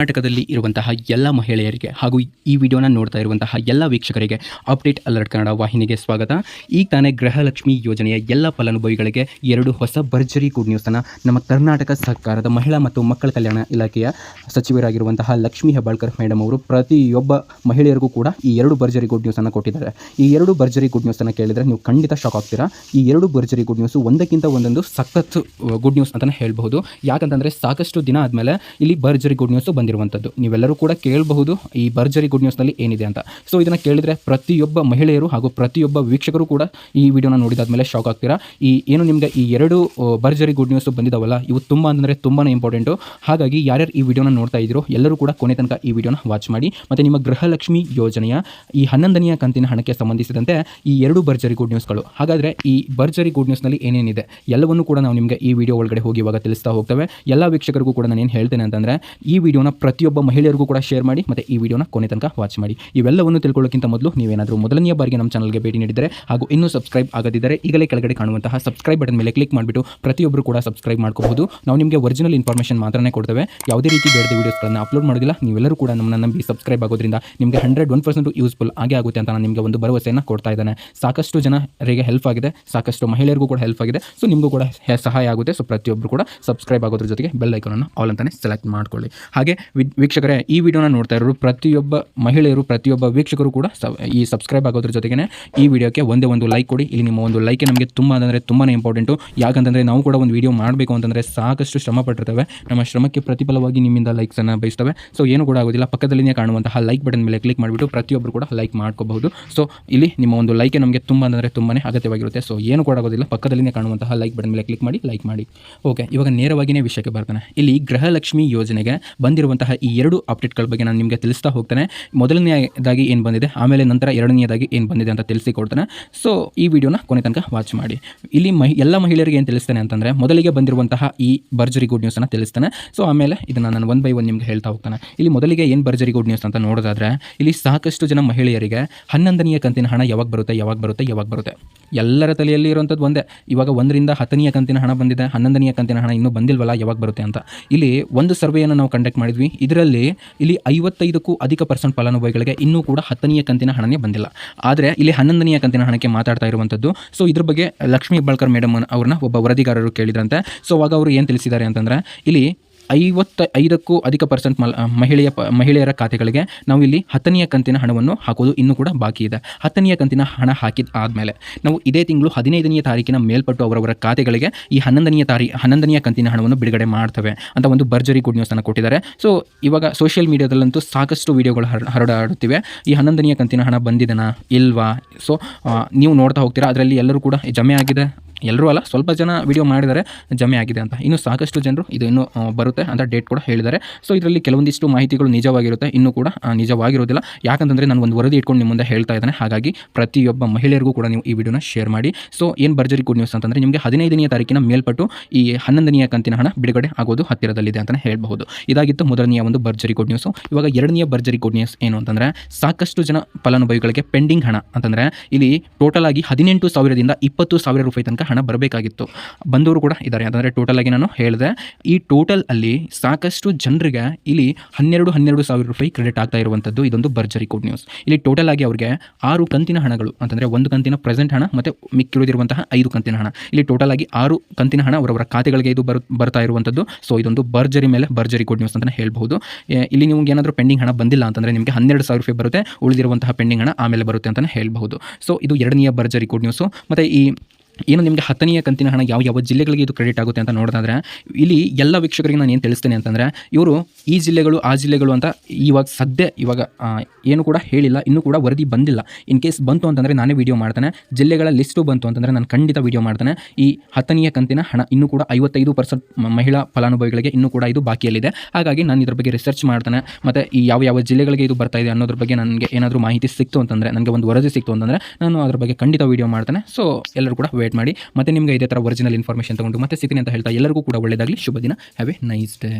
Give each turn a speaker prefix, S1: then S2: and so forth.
S1: ಕರ್ನಾಟಕದಲ್ಲಿ ಇರುವಂತಹ ಎಲ್ಲ ಮಹಿಳೆಯರಿಗೆ ಹಾಗೂ ಈ ವಿಡಿಯೋನ ನೋಡ್ತಾ ಇರುವಂತಹ ಎಲ್ಲ ವೀಕ್ಷಕರಿಗೆ ಅಪ್ಡೇಟ್ ಅಲರ್ಟ್ ಕನ್ನಡ ವಾಹಿನಿಗೆ ಸ್ವಾಗತ. ಈಗ ತಾನೇ ಗೃಹಲಕ್ಷ್ಮಿ ಯೋಜನೆಯ ಎಲ್ಲ ಫಲಾನುಭವಿಗಳಿಗೆ ಎರಡು ಹೊಸ ಭರ್ಜರಿ ಗುಡ್ ನ್ಯೂಸನ್ನು ನಮ್ಮ ಕರ್ನಾಟಕ ಸರ್ಕಾರದ ಮಹಿಳಾ ಮತ್ತು ಮಕ್ಕಳ ಕಲ್ಯಾಣ ಇಲಾಖೆಯ ಸಚಿವರಾಗಿರುವಂತಹ ಲಕ್ಷ್ಮೀ ಹೆಬಾಳ್ಕರ್ ಮೇಡಮ್ ಅವರು ಪ್ರತಿಯೊಬ್ಬ ಮಹಿಳೆಯರಿಗೂ ಕೂಡ ಈ ಎರಡು ಭರ್ಜರಿ ಗುಡ್ ನ್ಯೂಸನ್ನು ಕೊಟ್ಟಿದ್ದಾರೆ. ಈ ಎರಡು ಭರ್ಜರಿ ಗುಡ್ ನ್ಯೂಸನ್ನು ಕೇಳಿದರೆ ನೀವು ಖಂಡಿತ ಶಾಕ್ ಆಗ್ತೀರಾ. ಈ ಎರಡು ಭರ್ಜರಿ ಗುಡ್ ನ್ಯೂಸು ಒಂದಕ್ಕಿಂತ ಒಂದೊಂದು ಸಖತ್ ಗುಡ್ ನ್ಯೂಸ್ ಅಂತಲೇ ಹೇಳಬಹುದು. ಯಾಕಂತಂದರೆ ಸಾಕಷ್ಟು ದಿನ ಆದಮೇಲೆ ಇಲ್ಲಿ ಭರ್ಜರಿ ಗುಡ್ ನ್ಯೂಸು ಬಂದಿರುವಂಥದ್ದು ನೀವೆಲ್ಲರೂ ಕೂಡ ಕೇಳಬಹುದು ಈ ಭರ್ಜರಿ ಗುಡ್ ನ್ಯೂಸ್ನಲ್ಲಿ ಏನಿದೆ ಅಂತ. ಸೊ ಇದನ್ನು ಕೇಳಿದರೆ ಪ್ರತಿಯೊಬ್ಬ ಮಹಿಳೆಯರು ಹಾಗೂ ಪ್ರತಿಯೊಬ್ಬ ವೀಕ್ಷಕರು ಕೂಡ ಈ ವಿಡಿಯೋನ ನೋಡಿದಾದ ಮೇಲೆ ಶಾಕ್ ಆಗ್ತೀರಾ? ಈ ಏನು ನಿಮಗೆ ಈ ಎರಡು ಭರ್ಜರಿ ಗುಡ್ ನ್ಯೂಸ್ ಬಂದಿದ್ದಾವಲ್ಲ ಇವು ತುಂಬ ಅಂದರೆ ತುಂಬಾ ಇಂಪಾರ್ಟೆಂಟು ಹಾಗಾಗಿ ಯಾರ್ಯಾರು ಈ ವಿಡಿಯೋನ ನೋಡ್ತಾ ಇದ್ರು, ಎಲ್ಲರೂ ಕೂಡ ಕೊನೆ ತನಕ ಈ ವಿಡಿಯೋನ ವಾಚ್ ಮಾಡಿ. ಮತ್ತು ನಿಮ್ಮ ಗೃಹಲಕ್ಷ್ಮಿ ಯೋಜನೆಯ ಈ ಹನ್ನೊಂದನೆಯ ಕಂತಿನ ಹಣಕ್ಕೆ ಸಂಬಂಧಿಸಿದಂತೆ ಈ ಎರಡು ಭರ್ಜರಿ ಗುಡ್ ನ್ಯೂಸ್ಗಳು ಹಾಗಾದರೆ ಈ ಭರ್ಜರಿ ಗುಡ್ ನ್ಯೂಸ್ನಲ್ಲಿ ಏನೇನಿದೆ, ಎಲ್ಲವನ್ನೂ ಕೂಡ ನಾವು ನಿಮಗೆ ಈ ವಿಡಿಯೋ ಒಳಗಡೆ ಹೋಗಿ ಇವಾಗ ತಿಳಿಸ್ತಾ ಹೋಗ್ತೇವೆ. ಎಲ್ಲ ವೀಕ್ಷಕರಿಗೂ ಕೂಡ ನಾನು ಏನು ಹೇಳ್ತೇನೆ ಅಂತಂದರೆ, ಈ ವಿಡಿಯೋನ ಪ್ರತಿಯೊಬ್ಬ ಮಹಿಳೆಯರಿಗೂ ಕೂಡ ಶೇರ್ ಮಾಡಿ ಮತ್ತು ಈ ವಿಡಿಯೋನ ಕೊನೆ ತನಕ ವಾಚ್ ಮಾಡಿ. ಇವೆಲ್ಲವನ್ನು ತಿಳ್ಕೊಳ್ಳೋಕ್ಕಿಂತ ಮೊದಲು ನೀವೇನಾದರೂ ಮೊದಲನೆಯ ಬಾರಿಗೆ ನಮ್ಮ ಚಾನಲ್ಗೆ ಭೇಟಿ ನೀಡಿದರೆ ಹಾಗೂ ಇನ್ನೂ ಸಬ್ಸ್ಕ್ರೈಬ್ ಆಗದಿದ್ದರೆ ಈಗಲೇ ಕೆಳಗಡೆ ಕಾಣುವಂತಹ ಸಬ್ಸ್ಕ್ರೈಬ್ ಬಟನ್ ಮೇಲೆ ಕ್ಲಿಕ್ ಮಾಡಿಬಿಟ್ಟು ಪ್ರತಿಯೊಬ್ಬರು ಕೂಡ ಸಬ್ಸ್ಕ್ರೈಬ್ ಮಾಡ್ಕೋಬಹುದು. ನಾವು ನಿಮಗೆ ಒರಿಜಿನಲ್ ಇನ್ಫಾರ್ಮೇಷನ್ ಮಾತ್ರನೇ ಕೊಡ್ತೇವೆ. ಯಾವುದೇ ರೀತಿ ಬೇಡದ ವೀಡಿಯೋಸ್ಗಳನ್ನು ಅಪ್ಲೋಡ್ ಮಾಡೋದಿಲ್ಲ. ನೀವೆಲ್ಲರೂ ಕೂಡ ನಮ್ಮನ್ನು ನಂಬಿ ಸಬ್ಸ್ಕ್ರೈಬ್ ಆಗೋದ್ರಿಂದ ನಿಮಗೆ ಹಂಡ್ರೆಡ್ ಒನ್ ಪರ್ಸೆಂಟ್ ಯೂಸ್ಫುಲ್ ಆಗೇ ಆಗುತ್ತೆ ಅಂತ ನಾನು ನಿಮಗೆ ಒಂದು ಭರವಸೆಯನ್ನು ಕೊಡ್ತಾ ಇದ್ದಾನೆ. ಸಾಕಷ್ಟು ಜನರಿಗೆ ಹೆಲ್ಪ್ ಆಗಿದೆ. ಸಾಕಷ್ಟು ಮಹಿಳೆಯರಿಗೂ ಕೂಡ ಹೆಲ್ಪ್ ಆಗಿದೆ. ಸೊ ನಿಮಗೂ ಕೂಡ ಸಹಾಯ ಆಗುತ್ತೆ. ಸೊ ಪ್ರತಿಯೊಬ್ಬರು ಕೂಡ ಸಬ್ಸ್ಕ್ರೈಬ್ ಆಗೋದ್ರ ಜೊತೆಗೆ ಬೆಲ್ ಐಕನನ್ನು ಆಲ್ ಅಂತಲೇ ಸೆಲೆಕ್ಟ್ ಮಾಡ್ಕೊಳ್ಳಿ. ಹಾಗೆ ವೀಕ್ಷಕರೇ, ಈ ವಿಡಿಯೋನ ನೋಡ್ತಾ ಇರೋರು ಪ್ರತಿಯೊಬ್ಬ ಮಹಿಳೆಯರು, ಪ್ರತಿಯೊಬ್ಬ ವೀಕ್ಷಕರು ಕೂಡ ಈ ಸಬ್ಸ್ಕ್ರೈಬ್ ಆಗೋದ್ರ ಜೊತೆಗೆ ಈ ವಿಡಿಯೋಕ್ಕೆ ಒಂದೇ ಒಂದು ಲೈಕ್ ಕೊಡಿ. ಇಲ್ಲಿ ನಿಮ್ಮ ಒಂದು ಲೈಕ್ ನಮಗೆ ತುಂಬ ಅಂದರೆ ತುಂಬಾ ಇಂಪಾರ್ಟೆಂಟು ಯಾಕಂತಂದರೆ ನಾವು ಕೂಡ ಒಂದು ವಿಡಿಯೋ ಮಾಡಬೇಕು ಅಂತಂದರೆ ಸಾಕಷ್ಟು ಶ್ರಮ ಪಟ್ಟಿರ್ತವೆ. ನಮ್ಮ ಶ್ರಮಕ್ಕೆ ಪ್ರತಿಫಲವಾಗಿ ನಿಮ್ಮಿಂದ ಲೈಕ್ಸನ್ನು ಬಯಸ್ತವೆ. ಸೊ ಏನು ಕೂಡ ಆಗೋದಿಲ್ಲ. ಪಕ್ಕದಲ್ಲಿನೇ ಕಾಣುವಂತಹ ಲೈಕ್ ಬಟನ್ ಮೇಲೆ ಕ್ಲಿಕ್ ಮಾಡಿಬಿಟ್ಟು ಪ್ರತಿಯೊಬ್ಬರು ಕೂಡ ಲೈಕ್ ಮಾಡ್ಕೋಬಹುದು. ಸೊ ಇಲ್ಲಿ ನಿಮ್ಮ ಒಂದು ಲೈಕ್ ನಮಗೆ ತುಂಬ ಅಂದರೆ ತುಂಬಾ ಅಗತ್ಯವಾಗಿರುತ್ತೆ. ಸೊ ಏನು ಕೂಡ ಆಗೋದಿಲ್ಲ. ಪಕ್ಕದಲ್ಲಿನೇ ಕಾಣುವಂತಹ ಲೈಕ್ ಬಟನ್ ಮೇಲೆ ಕ್ಲಿಕ್ ಮಾಡಿ ಲೈಕ್ ಮಾಡಿ. ಓಕೆ ಇವಾಗ ನೇರವಾಗಿಯೇ ವಿಷಯಕ್ಕೆ ಬರ್ತಾನೆ. ಇಲ್ಲಿ ಗೃಹಲಕ್ಷ್ಮಿ ಯೋಜನೆಗೆ ಬಂದಿರುವಂತಹ ಈ ಎರಡು ಅಪ್ಡೇಟ್ಗಳ ಬಗ್ಗೆ ನಾನು ನಿಮಗೆ ತಿಳಿಸ್ತಾ ಹೋಗ್ತೇನೆ. ಮೊದಲನೆಯದಾಗಿ ಏನು ಬಂದಿದೆ, ಆಮೇಲೆ ನಂತರ ಎರಡನೆಯದಾಗಿ ಏನು ಬಂದಿದೆ ಅಂತ ತಿಳಿಸಿಕೊಡ್ತೇನೆ. ಸೊ ಈ ವಿಡಿಯೋನ ಕೊನೆ ತನಕ ವಾಚ್ ಮಾಡಿ. ಇಲ್ಲಿ ಮಹಿ, ಎಲ್ಲ ಮಹಿಳೆಯರಿಗೆ ಏನು ತಿಳಿಸ್ತೇನೆ ಅಂತಂದರೆ, ಮೊದಲಿಗೆ ಬಂದಿರುವಂತಹ ಈ ಭರ್ಜರಿ ಗುಡ್ ನ್ಯೂಸನ್ನು ತಿಳಿಸ್ತೇನೆ. ಸೊ ಆಮೇಲೆ ಇದನ್ನು ನಾನು ಒನ್ ಬೈ ಒನ್ ನಿಮಗೆ ಹೇಳ್ತಾ ಹೋಗ್ತಾನೆ. ಇಲ್ಲಿ ಮೊದಲಿಗೆ ಏನು ಭರ್ಜರಿ ಗುಡ್ ನ್ಯೂಸ್ ಅಂತ ನೋಡೋದಾದ್ರೆ, ಇಲ್ಲಿ ಸಾಕಷ್ಟು ಜನ ಮಹಿಳೆಯರಿಗೆ ಹನ್ನೊಂದನೆಯ ಕಂತಿನ ಹಣ ಯಾವಾಗ ಬರುತ್ತೆ ಯಾವಾಗ ಬರುತ್ತೆ ಯಾವಾಗ ಬರುತ್ತೆ. ಎಲ್ಲರ ತಲೆಯಲ್ಲಿ ಇರುವಂಥದ್ದು ಒಂದೇ. ಇವಾಗ ಒಂದರಿಂದ ಹತ್ತನೆಯ ಕಂತಿನ ಹಣ ಬಂದಿದೆ, ಹನ್ನೊಂದನೆಯ ಕಂತಿನ ಹಣ ಇನ್ನೂ ಬಂದಿಲ್ವಲ್ಲ, ಯಾವಾಗ ಬರುತ್ತೆ ಅಂತ. ಇಲ್ಲಿ ಒಂದು ಸರ್ವೆಯನ್ನು ನಾವು ಕಂಡಕ್ಟ್ ಮಾಡಿದ್ವಿ. ಇದರಲ್ಲಿ ಇಲ್ಲಿ ಐವತ್ತೈದಕ್ಕೂ ಅಧಿಕ ಪರ್ಸೆಂಟ್ ಫಲಾನುಭವಿಗಳಿಗೆ ಇನ್ನೂ ಕೂಡ ಹತ್ತನೆಯ ಕಂತಿನ ಹಣನೇ ಬಂದಿಲ್ಲ. ಆದರೆ ಇಲ್ಲಿ ಹನ್ನೊಂದನೆಯ ಕಂತಿನ ಹಣಕ್ಕೆ ಮಾತಾಡ್ತಾ ಇರುವಂಥದ್ದು ಸೊ ಇದ್ರ ಬಗ್ಗೆ ಲಕ್ಷ್ಮೀ ಹೆಬ್ಬಾಳ್ಕರ್ ಮೇಡಮ್ ಅವ್ರನ್ನ ಒಬ್ಬ ವರದಿಗಾರರು ಕೇಳಿದ್ರಂತೆ. ಸೊ ಅವಾಗ ಅವರು ಏನು ತಿಳಿಸಿದ್ದಾರೆ ಅಂತಂದರೆ, ಇಲ್ಲಿ ಐವತ್ತ ಐದಕ್ಕೂ ಅಧಿಕ ಪರ್ಸೆಂಟ್ ಮಹಿಳೆಯ ಮಹಿಳೆಯರ ಖಾತೆಗಳಿಗೆ ನಾವು ಇಲ್ಲಿ ಹತ್ತನೆಯ ಕಂತಿನ ಹಣವನ್ನು ಹಾಕೋದು ಇನ್ನೂ ಕೂಡ ಬಾಕಿ ಇದೆ. ಹತ್ತನೆಯ ಕಂತಿನ ಹಣ ಹಾಕಿದ ಆದಮೇಲೆ ನಾವು ಇದೇ ತಿಂಗಳು ಹದಿನೈದನೆಯ ತಾರೀಕಿನ ಮೇಲ್ಪಟ್ಟು ಅವರವರ ಖಾತೆಗಳಿಗೆ ಈ ಹನ್ನೊಂದನೆಯ ತಾರಿ, ಹನ್ನೊಂದನೆಯ ಕಂತಿನ ಹಣವನ್ನು ಬಿಡುಗಡೆ ಮಾಡ್ತವೆ ಅಂತ ಒಂದು ಭರ್ಜರಿ ಗುಡ್ ನ್ಯೂಸನ್ನು ಕೊಟ್ಟಿದ್ದಾರೆ. ಸೊ ಇವಾಗ ಸೋಷಿಯಲ್ ಮೀಡಿಯಾದಲ್ಲಂತೂ ಸಾಕಷ್ಟು ವೀಡಿಯೋಗಳು ಹರ, ಹರಡಾಡುತ್ತಿವೆ. ಈ ಹನ್ನೊಂದನೆಯ ಕಂತಿನ ಹಣ ಬಂದಿದೆನಾ ಇಲ್ವಾ? ಸೊ ನೀವು ನೋಡ್ತಾ ಹೋಗ್ತೀರಾ. ಅದರಲ್ಲಿ ಎಲ್ಲರೂ ಕೂಡ ಜಮೆ ಆಗಿದೆ. ಎಲ್ಲರೂ ಅಲ್ಲ, ಸ್ವಲ್ಪ ಜನ ವಿಡಿಯೋ ಮಾಡಿದ್ದಾರೆ ಜಮೆ ಆಗಿದೆ ಅಂತ. ಇನ್ನು ಸಾಕಷ್ಟು ಜನರು ಇದು ಇನ್ನೂ ಬರುತ್ತೆ ಅಂತ ಡೇಟ್ ಕೂಡ ಹೇಳಿದ್ದಾರೆ. ಸೊ ಇದರಲ್ಲಿ ಕೆಲವೊಂದಿಷ್ಟು ಮಾಹಿತಿಗಳು ನಿಜವಾಗಿರುತ್ತೆ, ಇನ್ನೂ ಕೂಡ ನಿಜವಾಗಿರೋದಿಲ್ಲ. ಯಾಕಂತಂದರೆ ನಾನು ಒಂದು ವರದಿ ಇಟ್ಕೊಂಡು ನಿಮ್ಮ ಮುಂದೆ ಹೇಳ್ತಾ ಇದ್ದಾನೆ. ಹಾಗಾಗಿ ಪ್ರತಿಯೊಬ್ಬ ಮಹಿಳೆಯರಿಗೂ ಕೂಡ ನೀವು ಈ ವಿಡಿಯೋನ ಶೇರ್ ಮಾಡಿ. ಸೊ ಏನು ಭರ್ಜರಿ ಗುಡ್ ನ್ಯೂಸ್ ಅಂತಂದರೆ ನಿಮಗೆ ಹದಿನೈದನೇ ತಾರೀಕಿನ ಮೇಲ್ಪಟ್ಟು ಈ ಹನ್ನೊಂದನೆಯ ಕಂತಿನ ಹಣ ಬಿಡುಗಡೆ ಆಗೋದು ಹತ್ತಿರದಲ್ಲಿದೆ ಅಂತಲೇ ಹೇಳಬಹುದು. ಇದಾಗಿತ್ತು ಮೊದಲನೆಯ ಒಂದು ಭರ್ಜರಿ ಗುಡ್ ನ್ಯೂಸು ಇವಾಗ ಎರಡನೆಯ ಭರ್ಜರಿ ಗುಡ್ ನ್ಯೂಸ್ ಏನು ಅಂತಂದರೆ ಸಾಕಷ್ಟು ಜನ ಫಲಾನುಭವಿಗಳಿಗೆ ಪೆಂಡಿಂಗ್ ಹಣ. ಅಂತಂದರೆ ಇಲ್ಲಿ ಟೋಟಲ್ ಆಗಿ ಹದಿನೆಂಟು ಸಾವಿರದಿಂದ ಇಪ್ಪತ್ತು ಸಾವಿರ ರೂಪಾಯಿ ತನಕ ಹಣ ಬರಬೇಕಾಗಿತ್ತು. ಬಂದವರು ಕೂಡ ಇದ್ದಾರೆ. ಯಾಕಂದರೆ ಟೋಟಲ್ ಆಗಿ ನಾನು ಹೇಳಿದೆ, ಈ ಟೋಟಲ್ ಅಲ್ಲಿ ಸಾಕಷ್ಟು ಜನರಿಗೆ ಇಲ್ಲಿ ಹನ್ನೆರಡು ಹನ್ನೆರಡು ಸಾವಿರ ರೂಪಾಯಿ ಕ್ರೆಡಿಟ್ ಆಗ್ತಾ ಇರುವಂಥದ್ದು ಇದೊಂದು ಭರ್ಜರಿ ಗುಡ್ ನ್ಯೂಸ್ ಇಲ್ಲಿ ಟೋಟಲ್ ಆಗಿ ಅವರಿಗೆ ಆರು ಕಂತಿನ ಹಣಗಳು, ಅಂತಂದರೆ ಒಂದು ಕಂತಿನ ಪ್ರೆಸೆಂಟ್ ಹಣ ಮತ್ತು ಮಿಕ್ಕಿರುವುದಿರುವಂತಹ ಐದು ಕಂತಿನ ಹಣ. ಇಲ್ಲಿ ಟೋಟಲ್ ಆಗಿ ಆರು ಕಂತಿನ ಹಣ ಅವರವರ ಖಾತೆಗಳಿಗೆ ಇದು ಬರು, ಬರ್ತಾ ಇರುವಂಥದ್ದು ಸೊ ಇದೊಂದು ಭರ್ಜರಿ ಮೇಲೆ ಭರ್ಜರಿ ಗುಡ್ ನ್ಯೂಸ್ ಅಂತಲೇ ಹೇಳ್ಬೋದು ಇಲ್ಲಿ ನಿಮ್ಗೆ ಏನಾದರೂ ಪೆಂಡಿಂಗ್ ಹಣ ಬಂದಿಲ್ಲ ಅಂತಂದರೆ ನಿಮಗೆ ಹನ್ನೆರಡು ಸಾವಿರ ರೂಪಾಯಿ ಬರುತ್ತೆ, ಉಳಿದಿರುವಂತಹ ಪೆಂಡಿಂಗ್ ಹಣ ಆಮೇಲೆ ಬರುತ್ತೆ ಅಂತಲೇ ಹೇಳ್ಬಹುದು. ಸೊ ಇದು ಎರಡನೆಯ ಭರ್ಜರಿ ಗುಡ್ ನ್ಯೂಸು ಮತ್ತು ಈ ಏನು ನಿಮಗೆ ಹತ್ತನೆಯ ಕಂತಿನ ಹಣ ಯಾವ ಯಾವ ಜಿಲ್ಲೆಗಳಿಗೆ ಇದು ಕ್ರೆಡಿಟ್ ಆಗುತ್ತೆ ಅಂತ ನೋಡೋದಾದ್ರೆ, ಇಲ್ಲಿ ಎಲ್ಲ ವೀಕ್ಷಕರಿಗೆ ನಾನು ಏನು ತಿಳಿಸ್ತೇನೆ ಅಂತಂದರೆ, ಇವರು ಈ ಜಿಲ್ಲೆಗಳು, ಆ ಜಿಲ್ಲೆಗಳು ಅಂತ ಇವಾಗ ಸದ್ಯ ಇವಾಗ ಏನು ಕೂಡ ಹೇಳಿಲ್ಲ, ಇನ್ನೂ ಕೂಡ ವರದಿ ಬಂದಿಲ್ಲ. ಇನ್ ಕೇಸ್ ಬಂತು ಅಂತಂದರೆ ನಾನೇ ವಿಡಿಯೋ ಮಾಡ್ತೇನೆ. ಜಿಲ್ಲೆಗಳ ಲಿಸ್ಟು ಬಂತು ಅಂತಂದರೆ ನಾನು ಖಂಡಿತ ವೀಡಿಯೋ ಮಾಡ್ತೇನೆ. ಈ ಹತ್ತನೆಯ ಕಂತಿನ ಹಣ ಇನ್ನೂ ಕೂಡ ಐವತ್ತೈದು ಪರ್ಸೆಂಟ್ ಮಹಿಳಾ ಫಲಾನುಭವಿಗಳಿಗೆ ಇನ್ನೂ ಕೂಡ ಇದು ಬಾಕಿಯಲ್ಲಿದೆ. ಹಾಗಾಗಿ ನಾನು ಇದ್ರ ಬಗ್ಗೆ ರಿಸರ್ಚ್ ಮಾಡ್ತೇನೆ. ಮತ್ತು ಈ ಯಾವ ಯಾವ ಜಿಲ್ಲೆಗಳಿಗೆ ಇದು ಬರ್ತಾ ಇದೆ ಅನ್ನೋದ್ರ ಬಗ್ಗೆ ನನಗೆ ಏನಾದರೂ ಮಾಹಿತಿ ಸಿಕ್ತು ಅಂತಂದರೆ, ನನಗೆ ಒಂದು ವರದಿ ಸಿಕ್ತು ಅಂತಂದರೆ ನಾನು ಅದ್ರ ಬಗ್ಗೆ ಖಂಡಿತ ವೀಡಿಯೋ ಮಾಡ್ತೇನೆ. ಸೊ ಎಲ್ಲರೂ ಕೂಡ ವೇಟ್ ಮಾಡಿ. ಮತ್ತೆ ನಿಮಗೆ ಇದೇ ಥರ ಒರಿಜಿನಲ್ ಇನ್ಫಾರ್ಮೇಷನ್ ತಗೊಂಡು ಮತ್ತೆ ಸಿಗ್ತೀನಿ ಅಂತ ಹೇಳ್ತಾ ಎಲ್ಲರಿಗೂ ಕೂಡ ಒಳ್ಳೆಯದಾಗಲಿ ಶುಭ ದಿನ. Have A nice day